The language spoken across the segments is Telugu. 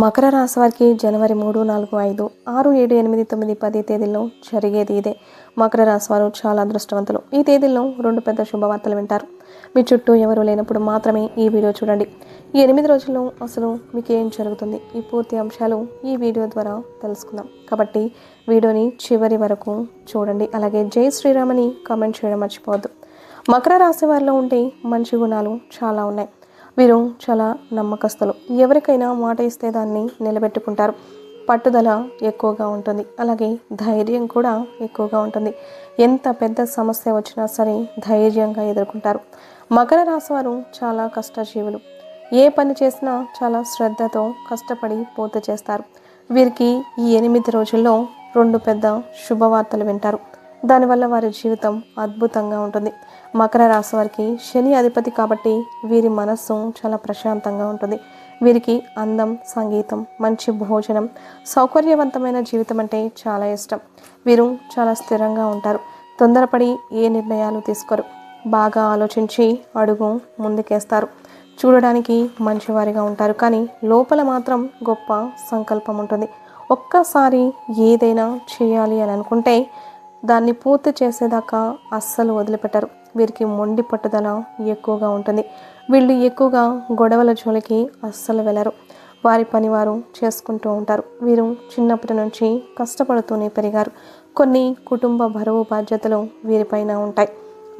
మకర రాశి వారికి జనవరి మూడు నాలుగు ఐదు ఆరు ఏడు ఎనిమిది తొమ్మిది పది తేదీల్లో జరిగేది ఇదే. మకర రాశి వారు చాలా అదృష్టవంతులు. ఈ తేదీల్లో రెండు పెద్ద శుభవార్తలు వింటారు. మీ చుట్టూ ఎవరు లేనప్పుడు మాత్రమే ఈ వీడియో చూడండి. ఈ ఎనిమిది రోజుల్లో అసలు మీకు ఏం జరుగుతుంది? ఈ పూర్తి అంశాలు ఈ వీడియో ద్వారా తెలుసుకుందాం. కాబట్టి వీడియోని చివరి వరకు చూడండి. అలాగే జై శ్రీరామని కామెంట్ చేయడం మర్చిపోవద్దు. మకర రాశి వారిలో ఉండే మంచి గుణాలు చాలా ఉన్నాయి. వీరు చాలా నమ్మకస్తులు. ఎవరికైనా మాట ఇస్తే దాన్ని నిలబెట్టుకుంటారు. పట్టుదల ఎక్కువగా ఉంటుంది. అలాగే ధైర్యం కూడా ఎక్కువగా ఉంటుంది. ఎంత పెద్ద సమస్య వచ్చినా సరే ధైర్యంగా ఎదుర్కొంటారు. మకర రాశి వారు చాలా కష్టజీవులు. ఏ పని చేసినా చాలా శ్రద్ధతో కష్టపడి పూర్తి చేస్తారు. వీరికి ఈ ఎనిమిది రోజుల్లో రెండు పెద్ద శుభవార్తలు వింటారు. దానివల్ల వారి జీవితం అద్భుతంగా ఉంటుంది. మకర రాశి వారికి శని అధిపతి కాబట్టి వీరి మనస్సు చాలా ప్రశాంతంగా ఉంటుంది. వీరికి అందం సంగీతం మంచి భోజనం సౌకర్యవంతమైన జీవితం అంటే చాలా ఇష్టం. వీరు చాలా స్థిరంగా ఉంటారు. తొందరపడి ఏ నిర్ణయాలు తీసుకోరు. బాగా ఆలోచించి అడుగు ముందుకేస్తారు. చూడడానికి మంచివారిగా ఉంటారు. కానీ లోపల మాత్రం గొప్ప సంకల్పం ఉంటుంది. ఒక్కసారి ఏదైనా చేయాలి అని అనుకుంటే దాన్ని పూర్తి చేసేదాకా అస్సలు వదిలిపెట్టరు. వీరికి మొండి పట్టుదల ఎక్కువగా ఉంటుంది. వీళ్ళు ఎక్కువగా గొడవల జోలికి అస్సలు వెళ్ళరు వారి పని వారు చేసుకుంటూ ఉంటారు. వీరు చిన్నప్పటి నుంచి కష్టపడుతూనే పెరిగారు. కొన్ని కుటుంబ బరువు బాధ్యతలు వీరిపైన ఉంటాయి.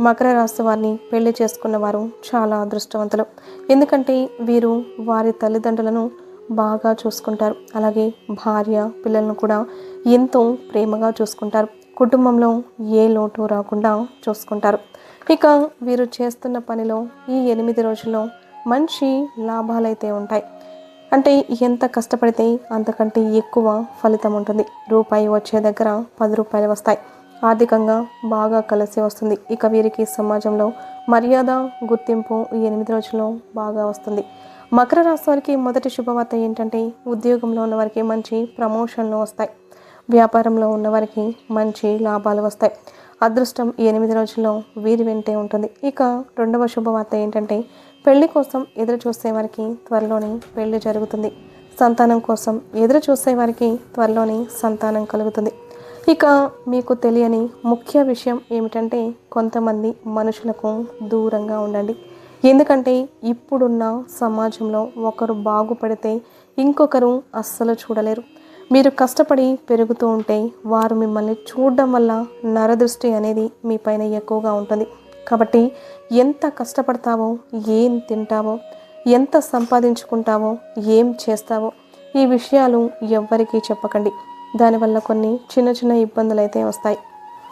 మకర రాశి వారిని పెళ్ళి చేసుకున్న వారు చాలా అదృష్టవంతులు. ఎందుకంటే వీరు వారి తల్లిదండ్రులను బాగా చూసుకుంటారు. అలాగే భార్య పిల్లలను కూడా ఎంతో ప్రేమగా చూసుకుంటారు. కుటుంబంలో ఏ లోటు రాకుండా చూసుకుంటారు. ఇక వీరు చేస్తున్న పనిలో ఈ ఎనిమిది రోజుల్లో మంచి లాభాలైతే ఉంటాయి. అంటే ఎంత కష్టపడితే అంతకంటే ఎక్కువ ఫలితం ఉంటుంది. రూపాయి వచ్చే దగ్గర పది రూపాయలు వస్తాయి. ఆర్థికంగా బాగా కలిసి వస్తుంది. ఇక వీరికి సమాజంలో మర్యాద గుర్తింపు ఈ ఎనిమిది రోజుల్లో బాగా వస్తుంది. మకర రాశి వారికి మొదటి శుభవార్త ఏంటంటే ఉద్యోగంలో ఉన్న వారికి మంచి ప్రమోషన్లు వస్తాయి. వ్యాపారంలో ఉన్నవారికి మంచి లాభాలు వస్తాయి. అదృష్టం ఎనిమిది రోజుల్లో వీరి వెంటే ఉంటుంది. ఇక రెండవ శుభవార్త ఏంటంటే పెళ్ళి కోసం ఎదురు చూసే వారికి త్వరలోనే పెళ్ళి జరుగుతుంది. సంతానం కోసం ఎదురు చూసే వారికి త్వరలోనే సంతానం కలుగుతుంది. ఇక మీకు తెలియని ముఖ్య విషయం ఏమిటంటే కొంతమంది మనుషులకు దూరంగా ఉండండి. ఎందుకంటే ఇప్పుడున్న సమాజంలో ఒకరు బాగుపడితే ఇంకొకరు అస్సలు చూడలేరు. మీరు కష్టపడి పెరుగుతూ ఉంటే వారు మిమ్మల్ని చూడడం వల్ల నరదృష్టి అనేది మీ పైన ఎక్కువగా ఉంటుంది. కాబట్టి ఎంత కష్టపడతావో ఏం తింటావో ఎంత సంపాదించుకుంటావో ఏం చేస్తావో ఈ విషయాలు ఎవ్వరికీ చెప్పకండి. దానివల్ల కొన్ని చిన్న చిన్న ఇబ్బందులు అయితే వస్తాయి.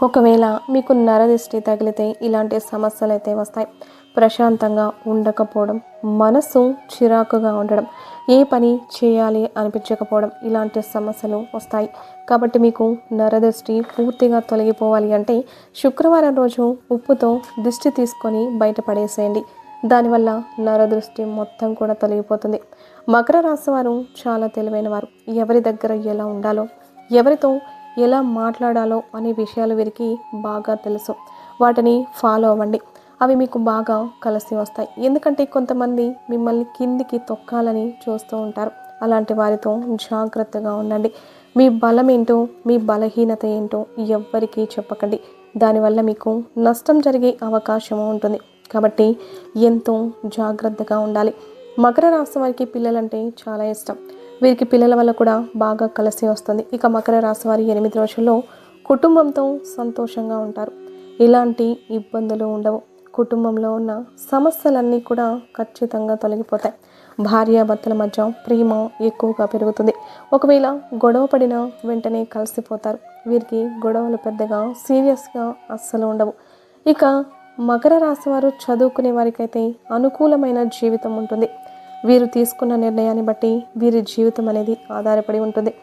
ఒకవేళ మీకు నరదిష్టి తగిలితే ఇలాంటి సమస్యలు అయితే వస్తాయి. ప్రశాంతంగా ఉండకపోవడం మనసు చిరాకుగా ఉండడం ఏ పని చేయాలి అనిపించకపోవడం ఇలాంటి సమస్యలు వస్తాయి. కాబట్టి మీకు నరదృష్టి పూర్తిగా తొలగిపోవాలి అంటే శుక్రవారం రోజు ఉప్పుతో దిష్టి తీసుకొని బయటపడేసేయండి. దానివల్ల నరదృష్టి మొత్తం కూడా తొలగిపోతుంది. మకర రాశి వారు చాలా తెలివైన వారు. ఎవరి దగ్గర ఎలా ఉండాలో ఎవరితో ఎలా మాట్లాడాలో అనే విషయాలు వీరికి బాగా తెలుసు. వాటిని ఫాలో అవ్వండి. అవి మీకు బాగా కలిసి వస్తాయి. ఎందుకంటే కొంతమంది మిమ్మల్ని కిందికి తొక్కాలని చూస్తూ ఉంటారు. అలాంటి వారితో జాగ్రత్తగా ఉండండి. మీ బలం ఏంటో మీ బలహీనత ఏంటో ఎవ్వరికీ చెప్పకండి. దానివల్ల మీకు నష్టం జరిగే అవకాశం ఉంటుంది. కాబట్టి ఎంతో జాగ్రత్తగా ఉండాలి. మకర రాశి వారికి పిల్లలంటే చాలా ఇష్టం. వీరికి పిల్లల వల్ల కూడా బాగా కలిసి వస్తుంది. ఇక మకర రాశి వారి ఎనిమిది రోజుల్లో కుటుంబంతో సంతోషంగా ఉంటారు. ఎలాంటి ఇబ్బందులు ఉండవు. కుటుంబంలో ఉన్న సమస్యలన్నీ కూడా ఖచ్చితంగా తొలగిపోతాయి. భార్యాభర్తల మధ్య ప్రేమ ఎక్కువగా పెరుగుతుంది. ఒకవేళ గొడవ పడినా వెంటనే కలిసిపోతారు. వీరికి గొడవలు పెద్దగా సీరియస్గా అస్సలు ఉండవు. ఇక మకర రాశి వారు చదువుకునే వారికైతే అనుకూలమైన జీవితం ఉంటుంది. వీరు తీసుకున్న నిర్ణయాన్ని బట్టి వీరి జీవితం అనేది ఆధారపడి ఉంటుంది.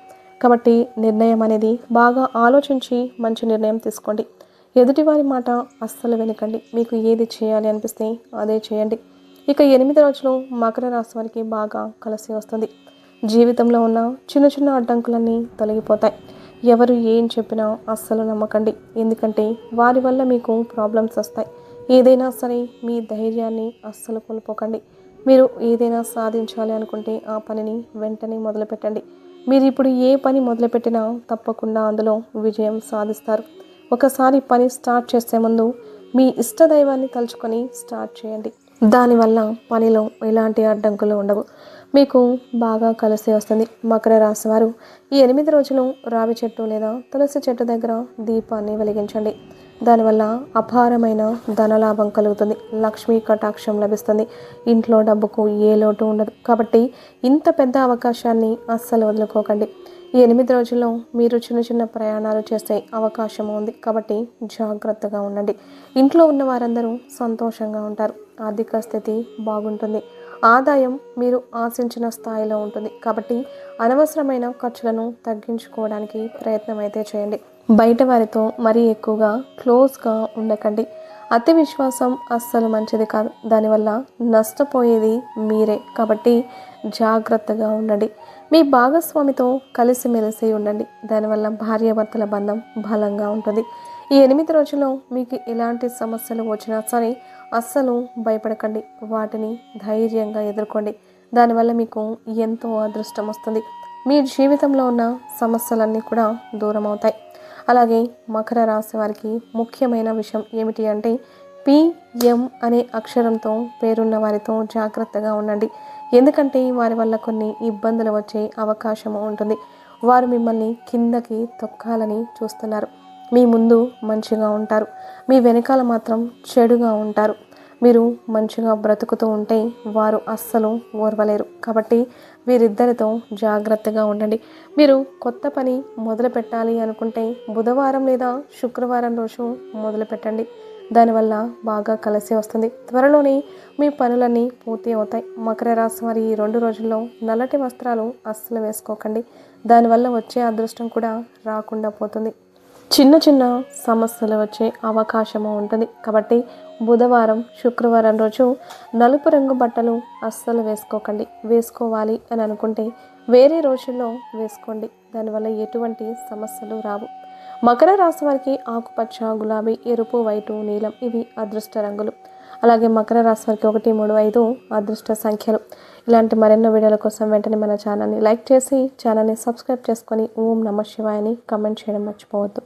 కాబట్టి నిర్ణయం అనేది బాగా ఆలోచించి మంచి నిర్ణయం తీసుకోండి. ఎదుటివారి మాట అస్సలు వెనకండి. మీకు ఏది చేయాలి అనిపిస్తే అదే చేయండి. ఇక ఎనిమిది రోజులు మకర రాశి వారికి బాగా కలిసి వస్తుంది. జీవితంలో ఉన్న చిన్న చిన్న అడ్డంకులన్నీ తొలగిపోతాయి. ఎవరు ఏం చెప్పినా అస్సలు నమ్మకండి. ఎందుకంటే వారి వల్ల మీకు ప్రాబ్లమ్స్ వస్తాయి. ఏదైనా సరే మీ ధైర్యాన్ని అస్సలు కోల్పోకండి. మీరు ఏదైనా సాధించాలి అనుకుంటే ఆ పనిని వెంటనే మొదలుపెట్టండి. మీరు ఇప్పుడు ఏ పని మొదలుపెట్టినా తప్పకుండా అందులో విజయం సాధిస్తారు. ఒకసారి పని స్టార్ట్ చేసే ముందు మీ ఇష్టదైవాన్ని తలుచుకొని స్టార్ట్ చేయండి. దానివల్ల పనిలో ఎలాంటి అడ్డంకులు ఉండవు. మీకు బాగా కలిసి వస్తుంది. మకర రాశి వారు ఈ ఎనిమిది రోజులు రావి చెట్టు లేదా తులసి చెట్టు దగ్గర దీపాన్ని వెలిగించండి. దానివల్ల అపారమైన ధనలాభం కలుగుతుంది. లక్ష్మీ కటాక్షం లభిస్తుంది. ఇంట్లో డబ్బుకు ఏ లోటు ఉండదు. కాబట్టి ఇంత పెద్ద అవకాశాన్ని అస్సలు వదులుకోకండి. ఈ ఎనిమిది రోజుల్లో మీరు చిన్న చిన్న ప్రయాణాలు చేసే అవకాశం ఉంది. కాబట్టి జాగ్రత్తగా ఉండండి. ఇంట్లో ఉన్న వారందరూ సంతోషంగా ఉంటారు. ఆర్థిక స్థితి బాగుంటుంది. ఆదాయం మీరు ఆశించిన స్థాయిలో ఉంటుంది. కాబట్టి అనవసరమైన ఖర్చులను తగ్గించుకోవడానికి ప్రయత్నం అయితే చేయండి. బయట వారితో మరీ ఎక్కువగా క్లోజ్గా ఉండకండి. అతి విశ్వాసం అస్సలు మంచిది కాదు. దానివల్ల నష్టపోయేది మీరే. కాబట్టి జాగ్రత్తగా ఉండండి. మీ భాగస్వామితో కలిసిమెలిసి ఉండండి. దానివల్ల భార్యాభర్తల బంధం బలంగా ఉంటుంది. ఈ ఎనిమిది రోజుల్లో మీకు ఎలాంటి సమస్యలు వచ్చినా సరే అస్సలు భయపడకండి. వాటిని ధైర్యంగా ఎదుర్కోండి. దానివల్ల మీకు ఎంతో అదృష్టం వస్తుంది. మీ జీవితంలో ఉన్న సమస్యలన్నీ కూడా దూరం అవుతాయి అలాగే మకర రాశి వారికి ముఖ్యమైన విషయం ఏమిటి అంటే పిఎం అనే అక్షరంతో పేరున్న వారితో జాగ్రత్తగా ఉండండి. ఎందుకంటే వారి వల్ల కొన్ని ఇబ్బందులు వచ్చే అవకాశం ఉంటుంది. వారు మిమ్మల్ని కిందకి తొక్కాలని చూస్తున్నారు. మీ ముందు మంచిగా ఉంటారు. మీ వెనకాల మాత్రం చెడుగా ఉంటారు. మీరు మంచిగా బ్రతుకుతూ ఉంటే వారు అస్సలు ఓర్వలేరు. కాబట్టి వీరిద్దరితో జాగ్రత్తగా ఉండండి. మీరు కొత్త పని మొదలు పెట్టాలి అనుకుంటే బుధవారం లేదా శుక్రవారం రోజు మొదలు పెట్టండి. దానివల్ల బాగా కలిసి వస్తుంది. త్వరలోనే మీ పనులన్నీ పూర్తి అవుతాయి. మకర రాశి వారి ఈ రెండు రోజుల్లో నల్లటి వస్త్రాలు అస్సలు వేసుకోకండి. దానివల్ల వచ్చే అదృష్టం కూడా రాకుండా పోతుంది. చిన్న చిన్న సమస్యలు వచ్చే అవకాశము ఉంటుంది. కాబట్టి బుధవారం శుక్రవారం రోజు నలుపు రంగు బట్టలు అస్సలు వేసుకోకండి. వేసుకోవాలి అని అనుకుంటే వేరే రోజుల్లో వేసుకోండి. దానివల్ల ఎటువంటి సమస్యలు రావు. మకర రాశి వారికి ఆకుపచ్చ గులాబీ ఎరుపు వైటు నీలం ఇవి అదృష్ట రంగులు. అలాగే మకర రాశి వారికి ఒకటి మూడు ఐదు అదృష్ట సంఖ్యలు. ఇలాంటి మరెన్నో వీడియోల కోసం వెంటనే మన ఛానల్ని లైక్ చేసి ఛానల్ని సబ్స్క్రైబ్ చేసుకొని ఓం నమ శివాయని కమెంట్ చేయడం మర్చిపోవద్దు.